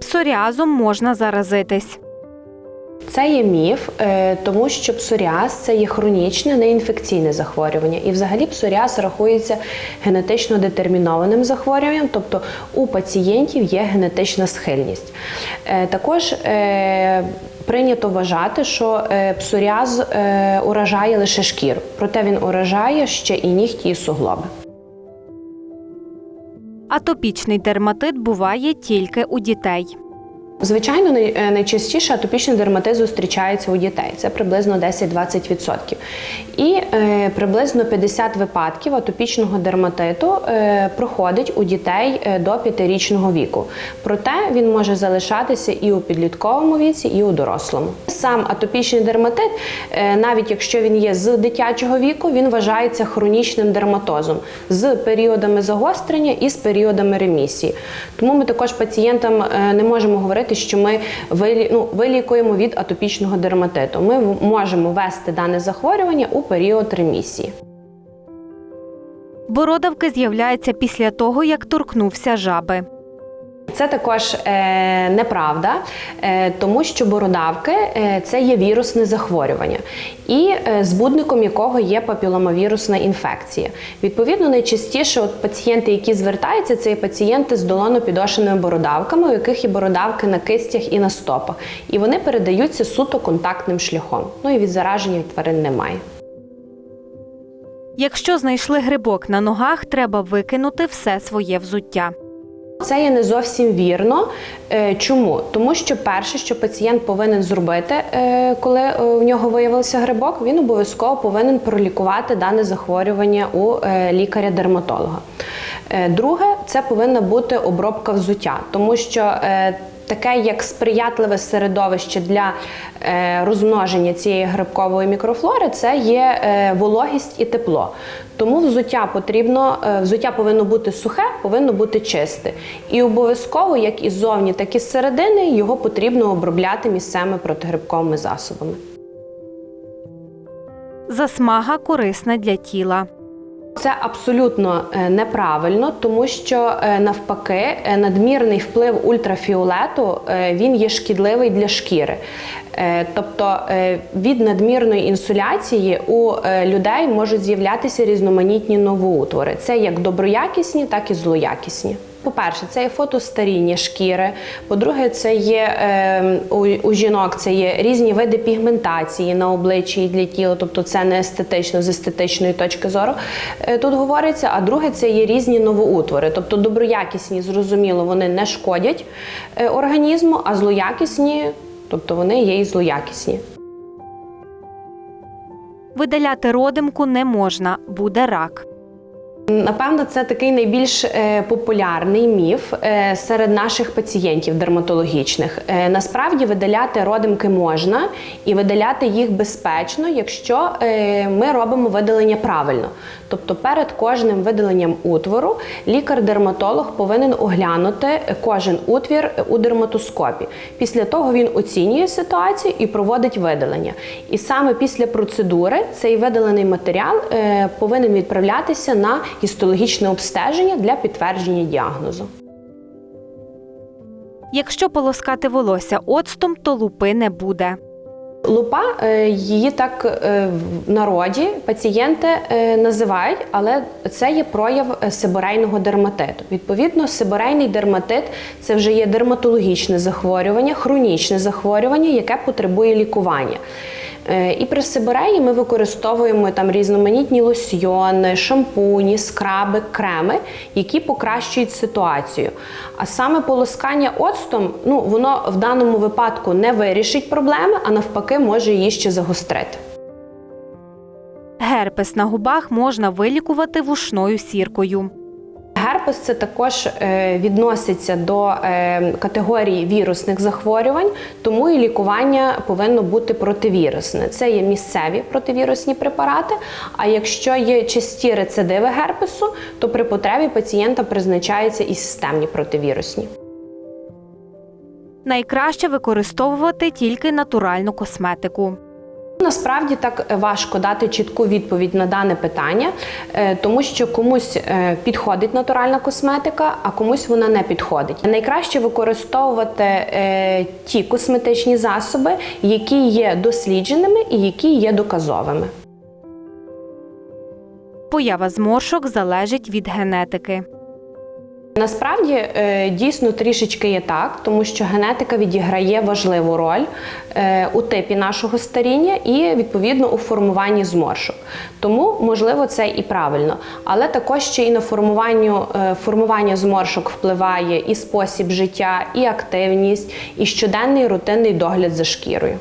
Псоріазом можна заразитись. Це є міф, е, тому що псоріаз це є хронічне неінфекційне захворювання. І взагалі псоріаз рахується генетично детермінованим захворюванням, тобто у пацієнтів є генетична схильність. Е, Також е, прийнято вважати, що псоріаз уражає лише шкіру, проте він уражає ще і нігті, і суглоби. Атопічний дерматит буває тільки у дітей. Звичайно, е, найчастіше атопічний дерматит зустрічається у дітей. Це приблизно 10-20%. І е, приблизно 50 випадків атопічного дерматиту е, проходить у дітей е, до 5-річного віку. Проте він може залишатися і у підлітковому віці, і у дорослому. Сам атопічний дерматит, е, навіть якщо він є з дитячого віку, він вважається хронічним дерматозом з періодами загострення і з періодами ремісії. Тому ми також пацієнтам е, не можемо говорити, що ми вилі- ну, вилікуємо від атопічного дерматиту. Ми можемо вести дане захворювання у період ремісії. Бородавки з'являються після того, як торкнувся жаби. Це також е, неправда, е, тому що бородавки е, це є вірусне захворювання, і збудником якого є папіломавірусна інфекція. Відповідно, найчастіше от пацієнти, які звертаються, це є пацієнти з долонопідошеними бородавками, у яких є бородавки на кистях і на стопах, і вони передаються суто контактним шляхом. Ну і від зараження тварин немає. Якщо знайшли грибок на ногах, треба викинути все своє взуття. Це є не зовсім вірно. Е, Чому? Тому що перше, що пацієнт повинен зробити, е, коли е, в нього виявився грибок, він обов'язково повинен пролікувати дане захворювання у лікаря-дерматолога. Друге, це повинна бути обробка взуття, тому що таке як сприятливе середовище для е, розмноження цієї грибкової мікрофлори це є е, вологість і тепло. Тому взуття потрібно, е, взуття повинно бути сухе, повинно бути чисте. І обов'язково, як із зовні, так і з середини, його потрібно обробляти місцевими протигрибковими засобами. Засмага корисна для тіла. Це абсолютно е, неправильно, тому що е, навпаки е, надмірний вплив ультрафіолету він є шкідливий для шкіри. Тобто від надмірної інсуляції у людей можуть з'являтися різноманітні новоутвори. Це як доброякісні, так і злоякісні. По-перше, це є фотостаріння шкіри. По-друге, це є е, у, у жінок це є різні види пігментації на обличчі і для тіла, тобто це не естетично з естетичної точки зору. е, Тут говориться. А друге, це є різні новоутвори. Тобто доброякісні, зрозуміло, вони не шкодять е, організму, а злоякісні, тобто вони є і злоякісні. Видаляти родимку не можна, буде рак. Напевно, це такий найбільш е, популярний міф е, серед наших пацієнтів дерматологічних. Е, насправді видаляти родимки можна і видаляти їх безпечно, якщо ми робимо видалення правильно. Тобто перед кожним видаленням утвору лікар-дерматолог повинен оглянути кожен утвір у дерматоскопі. Після того він оцінює ситуацію і проводить видалення. І саме після процедури цей видалений матеріал повинен відправлятися на гістологічне обстеження для підтвердження діагнозу. Якщо полоскати волосся оцтом, то лупи не буде. Лупа е, її так е, в народі пацієнти е, називають, але це є прояв сиборейного дерматиту. Відповідно, сиборейний дерматит це вже є дерматологічне захворювання, хронічне захворювання, яке потребує лікування. Е, І при сибореї ми використовуємо там різноманітні лосьйони, шампуні, скраби, креми, які покращують ситуацію. А саме полоскання оцтом, ну воно в даному випадку не вирішить проблеми, а навпаки, може її ще загострити. Герпес на губах можна вилікувати вушною сіркою. Герпес це також е, відноситься до е, категорії вірусних захворювань, тому і лікування повинно бути противірусне. Це є місцеві противірусні препарати. А якщо є часті рецидиви герпесу, то при потребі пацієнта призначаються і системні противірусні. Найкраще використовувати тільки натуральну косметику. Насправді так важко дати чітку відповідь на дане питання, е, тому що комусь е, підходить натуральна косметика, а комусь вона не підходить. Найкраще використовувати е, ті косметичні засоби, які є дослідженими і які є доказовими. Поява зморшок залежить від генетики. Насправді е, дійсно трішечки є так, тому що генетика відіграє важливу роль е, у типі нашого старіння і відповідно у формуванні зморшок. Тому, можливо, це і правильно. Але також ще і на формуванню, е, формування зморшок впливає і спосіб життя, і активність, і щоденний рутинний догляд за шкірою.